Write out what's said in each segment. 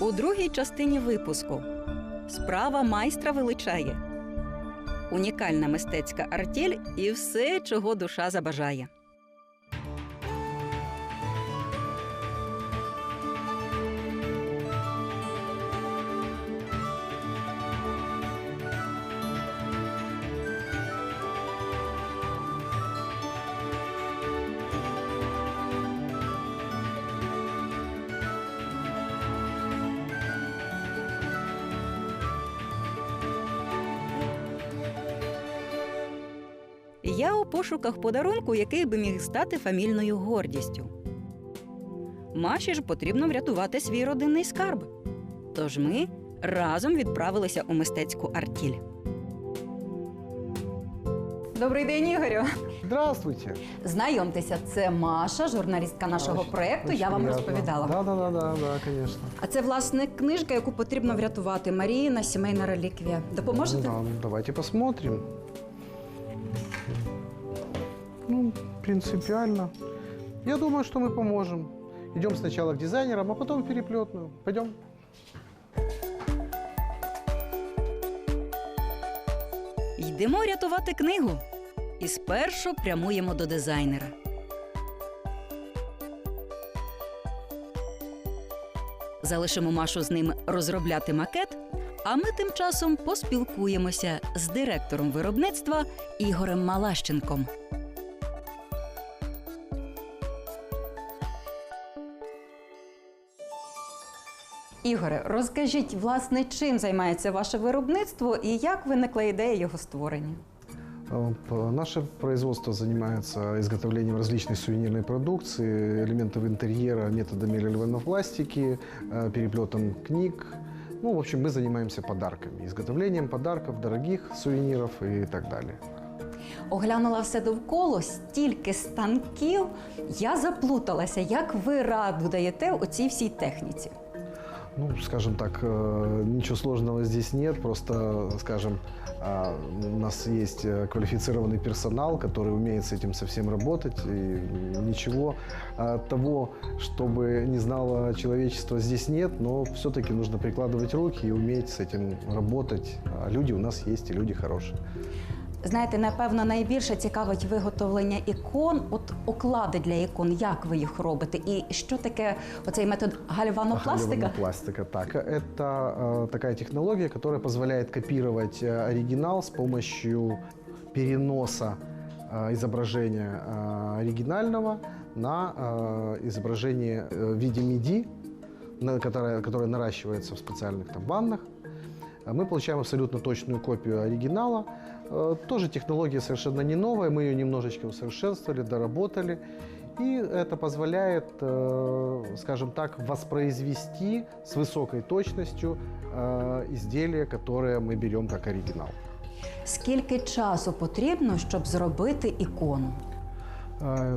У другій частині випуску справа майстра величає. Унікальна мистецька артель і все, чого душа забажає. Пошуках подарунку, який би міг стати фамільною гордістю. Маші ж потрібно врятувати свій родинний скарб. Тож ми разом відправилися у мистецьку артіль. Добрий день, Ігорю. Здравствуйте. Знайомтеся, це Маша, журналістка нашого Очень- проекту. Я очень вам приятно. розповідала. Да, да, да, да, да, конечно. А це власне книжка, яку потрібно врятувати. Маріїна, сімейна реліквія. Допоможете? Да, давайте посмотрим. Ну, принципиально. Я думаю, что мы поможем. Идем сначала к дизайнерам, а потом в переплетную. Пойдем. Йдемо рятувати книгу. І спершу прямуємо до дизайнера. Залишимо Машу з ним розробляти макет, а ми тим часом поспілкуємося з директором виробництва Ігорем Малащенком. Ігоре, розкажіть, власне, чим займається ваше виробництво і як виникла ідея його створення? Э, п- Наше производство занимается изготовлением различной сувенирной продукции, элементов интерьера, методами рельефопластики, э, переплетом книг. Ну, в общем, мы занимаемся подарками, изготовлением подарков, дорогих сувениров и так далее. Оглянула все довкола, стільки станків. Я заплуталася, як ви раду даєте у цій всій техніці. Ну, скажем так, э, ничего сложного здесь нет. Просто, скажем, а, у нас есть э, квалифицированный персонал, который умеет с этим совсем работать. И ничего а, того, чтобы не знало человечество, здесь нет. Но все-таки нужно прикладывать руки и уметь с этим работать. А люди у нас есть, и люди хорошие. Знаєте, напевно, найбільше цікавить виготовлення ікон, от оклади для ікон, як ви їх робите, і що таке оцей метод гальванопластика? пластика. Так, это э, такая технология, которая позволяет копировать э, оригинал с помощью переноса э, изображения э, оригинального на э, изображение э, в виде MIDI, на- которое, которое наращивается в специальных там ваннах. А Мы получаем абсолютно точную копию оригинала. Э, Тоже технология совершенно не новая, мы ее немножечко усовершенствовали, доработали. И это позволяет, э, скажем так, воспроизвести с высокой точностью э, изделие, которое мы берем как оригинал. Скільки часу потрібно, щоб зробити ікону?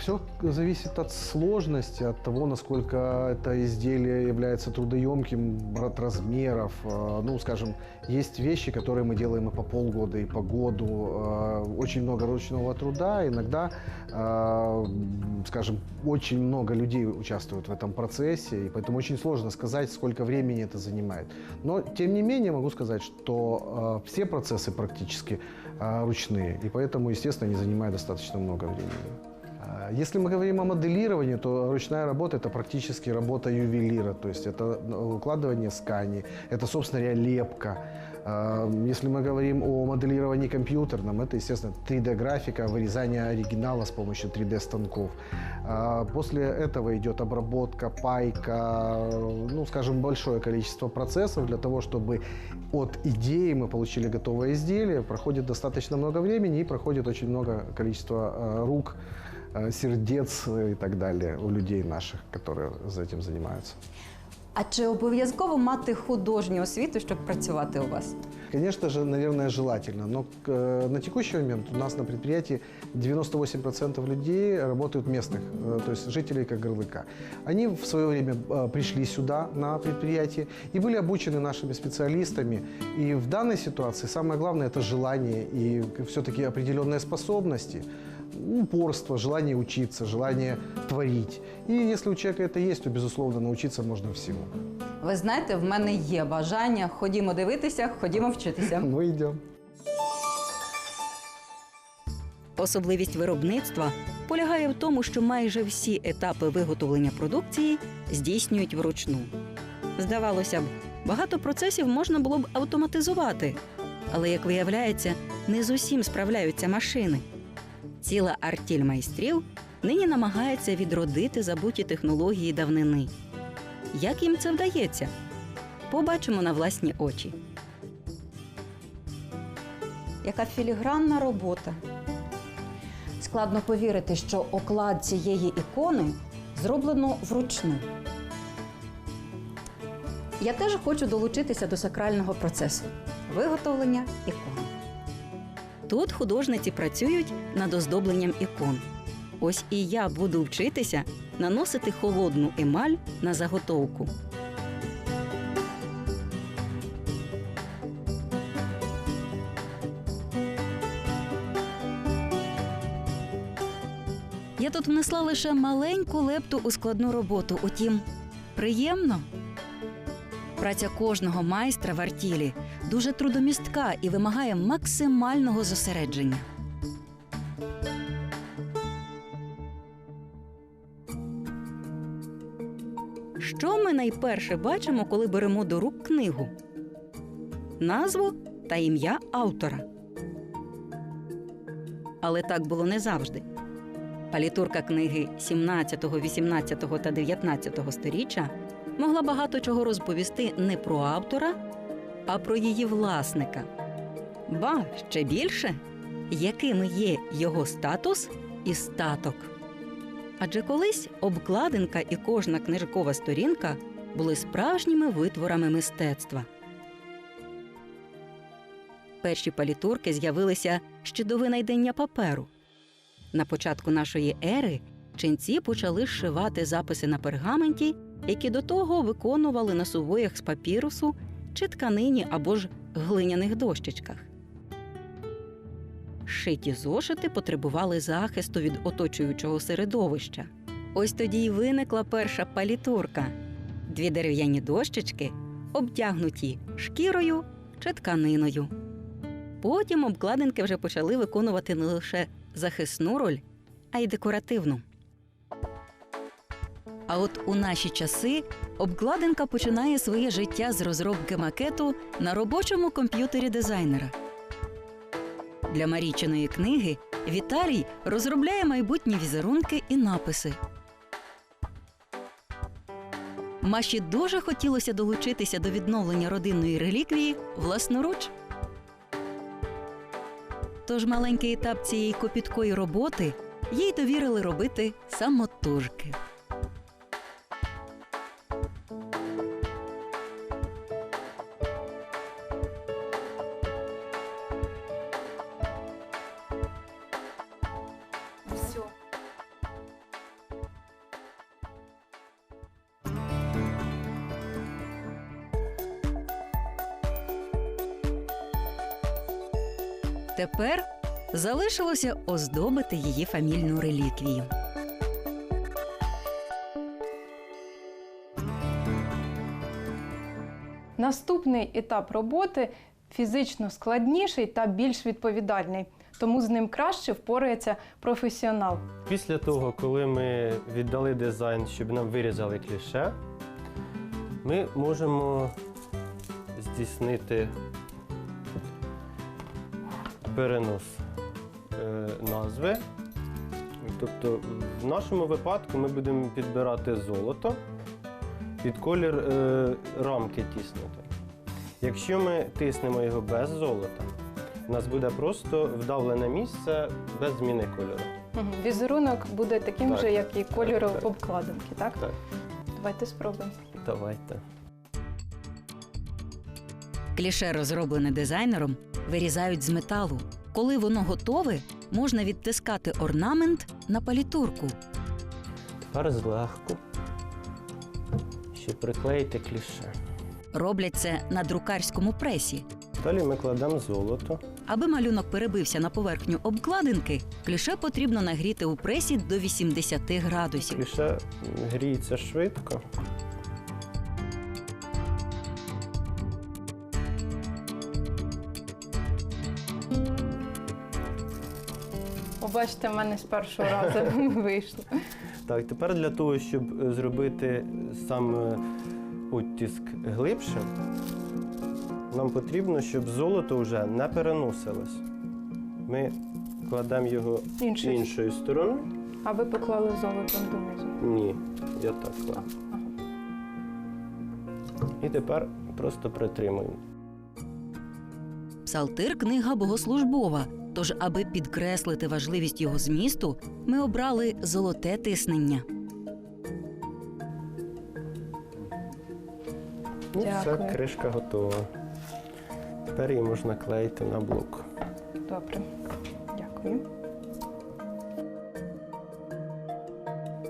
Все зависит от сложности, от того, насколько это изделие является трудоемким, от размеров. Э, Ну, скажем, есть вещи, которые мы делаем и по полгода, и по году. Э, Очень много ручного труда. Иногда, э, скажем, очень много людей участвуют в этом процессе, и поэтому очень сложно сказать, сколько времени это занимает. Но, тем не менее, могу сказать, что э, все процессы практически э, ручные, и поэтому, естественно, они занимают достаточно много времени. А, Если мы говорим о моделировании, то ручная работа – это практически работа ювелира, то есть это ну, укладывание скани, это, собственно говоря, лепка. А, Если мы говорим о моделировании компьютерном, это, естественно, 3D-графика, вырезание оригинала с помощью 3D-станков. А, После этого идет обработка, пайка, ну, скажем, большое количество процессов для того, чтобы от идеи мы получили готовое изделие. Проходит достаточно много времени и проходит очень много количества рук, сердец э, и так далее у людей наших, которые за этим занимаются. А чи обов'язково мати художню освіту, щоб працювати у вас? Конечно же, наверное, желательно, но э, на текущий момент у нас на предприятии 98% людей работают местных, э, то есть жителей Кагарлыка. Они в свое время пришли сюда на предприятие и были обучены нашими специалистами. И в данной ситуации самое главное – это желание и все-таки определенные способности. Упорство, желание учиться, желание творить. И если у человека это есть, то, безусловно, научиться можно всему. Ви знаєте, в мене є бажання. Ходімо дивитися, ходімо вчитися. Мы идем. Особливість виробництва полягає в тому, що майже всі етапи виготовлення продукції здійснюють вручну. Здавалося б, багато процесів можна було б автоматизувати, але, як виявляється, не з усім справляються машини. Ціла артіль майстрів нині намагається відродити забуті технології давнини. Як їм це вдається? Побачимо на власні очі. Яка філігранна робота. Складно повірити, що оклад цієї ікони зроблено вручну. Я теж хочу долучитися до сакрального процесу виготовлення ікон. Тут художниці працюють над оздобленням ікон. Ось і я буду вчитися наносити холодну емаль на заготовку. Я тут внесла лише маленьку лепту у складну роботу. Утім, приємно. Праця кожного майстра в артілі дуже трудомістка і вимагає максимального зосередження. Що ми найперше бачимо, коли беремо до рук книгу? Назву та ім'я автора. Але так було не завжди. Палітурка книги 17, 18 та 19 сторіччя могла багато чого розповісти не про автора, а про її власника. Ба ще більше, якими є його статус і статок. Адже колись обкладинка і кожна книжкова сторінка були справжніми витворами мистецтва. Перші палітурки з'явилися ще до винайдення паперу. На початку нашої ери ченці почали зшивати записи на пергаменті, які до того виконували на сувоях з папірусу чи тканині або ж глиняних дощечках. Шиті зошити потребували захисту від оточуючого середовища. Ось тоді й виникла перша палітурка дві дерев'яні дощечки, обтягнуті шкірою чи тканиною. Потім обкладинки вже почали виконувати не лише захисну роль, а й декоративну. А от у наші часи обкладинка починає своє життя з розробки макету на робочому комп'ютері дизайнера. Для Марічиної книги Віталій розробляє майбутні візерунки і написи. Маші дуже хотілося долучитися до відновлення родинної реліквії власноруч. Тож маленький етап цієї копіткої роботи їй довірили робити самотужки. Тепер залишилося оздобити її фамільну реліквію. Наступний етап роботи фізично складніший та більш відповідальний, тому з ним краще впорається професіонал. Після того, коли ми віддали дизайн, щоб нам вирізали кліше, ми можемо здійснити перенос е, назви. Тобто, в нашому випадку ми будемо підбирати золото під колір е, рамки тиснути. Якщо ми тиснемо його без золота, у нас буде просто вдавлене місце без зміни кольору. Мгм. Візерунок буде таким Так. же, як і кольору так. обкладинки, так? Так. Давайте спробуємо. Давайте. Кліше, розроблене дизайнером, вирізають з металу. Коли воно готове, можна відтискати орнамент на палітурку. Тепер злегку, щоб приклеїти кліше. Роблять це на друкарському пресі. Далі ми кладемо золото. Аби малюнок перебився на поверхню обкладинки, кліше потрібно нагріти у пресі до 80 градусів. Кліше гріється швидко. Побачите, в мене з першого разу вийшло. Так, тепер для того, щоб е, зробити сам е, оттиск глибшим, нам потрібно, щоб золото вже не переносилось. Ми кладемо його Іншою. іншою стороною. А ви поклали золотом донизу. Ні, я так кладу. Ага. І тепер просто притримуємо. Псалтир книга богослужбова. Тож, аби підкреслити важливість його змісту, ми обрали золоте тиснення. Ну, все, Дякую. кришка готова. Тепер її можна клеїти на блок. Добре. Дякую.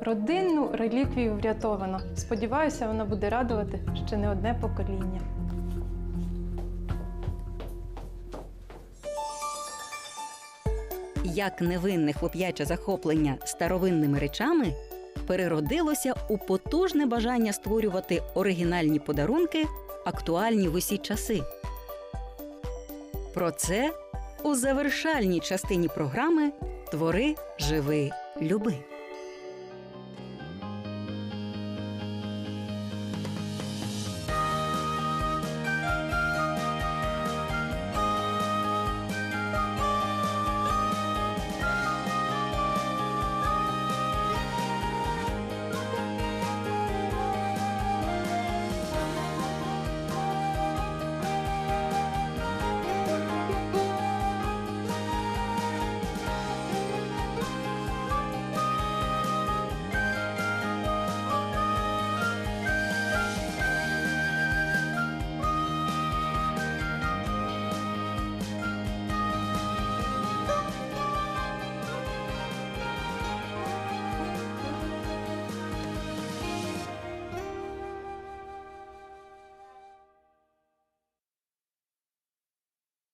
Родинну реліквію врятовано. Сподіваюся, вона буде радувати ще не одне покоління. Як невинне хлоп'яче захоплення старовинними речами переродилося у потужне бажання створювати оригінальні подарунки, актуальні в усі часи. Про це у завершальній частині програми Твори, живи, люби.